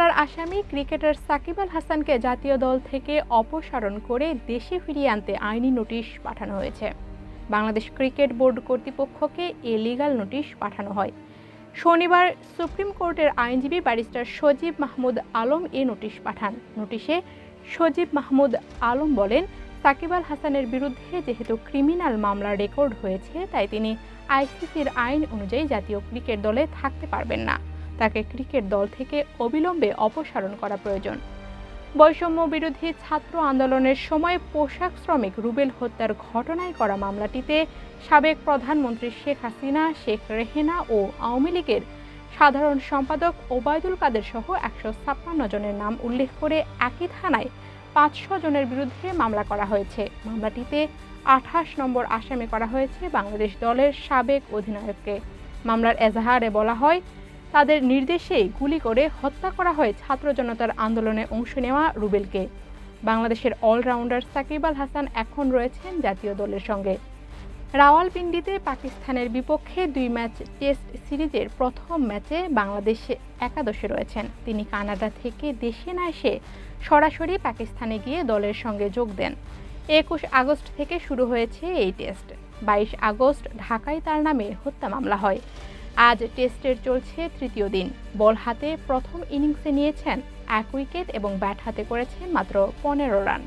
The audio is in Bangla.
মামলার আসামি ক্রিকেটার সাকিব আল হাসানকে জাতীয় দল থেকে অপসারণ করে দেশে ফিরিয়ে আনতে আইনি নোটিশ পাঠানো হয়েছে। বাংলাদেশ ক্রিকেট বোর্ড কর্তৃপক্ষকে এ লিগাল নোটিশ পাঠানো হয়। শনিবার সুপ্রিম কোর্টের আইনজীবী ব্যারিস্টার সজীব মাহমুদ আলম এ নোটিশ পাঠান। নোটিশে সজীব মাহমুদ আলম বলেন, সাকিব আল হাসানের বিরুদ্ধে যেহেতু ক্রিমিনাল মামলা রেকর্ড হয়েছে, তাই তিনি আইসিসির আইন অনুযায়ী জাতীয় ক্রিকেট দলে থাকতে পারবেন না। তাকে ক্রিকেট দল থেকে অবিলম্বে অপসারণ করা প্রয়োজন। বৈষম্য বিরোধী ছাত্র আন্দোলনের সময় পোশাক শ্রমিক রুবেল হত্যার ঘটনায় করা মামলাটিতে সাবেক প্রধানমন্ত্রী শেখ হাসিনা, শেখ রেহেনা ও আওয়ামী লীগের সাধারণ সম্পাদক ওবায়দুল কাদের সহ একশো ছাপ্পান্ন জনের নাম উল্লেখ করে একই থানায় পাঁচশো জনের বিরুদ্ধে মামলা করা হয়েছে। মামলাটিতে আঠাশ নম্বর আসামি করা হয়েছে বাংলাদেশ দলের সাবেক অধিনায়ককে। মামলার এজাহারে বলা হয় তাদের নির্দেশেই গুলি করে হত্যা করা হয় ছাত্র জনতার আন্দোলনে অংশ নেওয়া রুবেলকে। বাংলাদেশের অলরাউন্ডার সাকিব আল হাসান এখন রয়েছেন জাতীয় দলের সঙ্গে। রাওয়ালপিন্ডিতে পাকিস্তানের বিপক্ষে দুই ম্যাচ টেস্ট সিরিজের প্রথম ম্যাচে বাংলাদেশে একাদশে রয়েছেন। তিনি কানাডা থেকে দেশে না এসে সরাসরি পাকিস্তানে গিয়ে দলের সঙ্গে যোগ দেন। একুশ আগস্ট থেকে শুরু হয়েছে এই টেস্ট। বাইশ আগস্ট ঢাকায় তার নামে হত্যা মামলা হয়। আজ টেস্টের চলছে তৃতীয় দিন। বল হাতে প্রথম ইনিংসে নিয়েছেন এক উইকেট এবং ব্যাট হাতে করেছেন মাত্র পনেরো রান।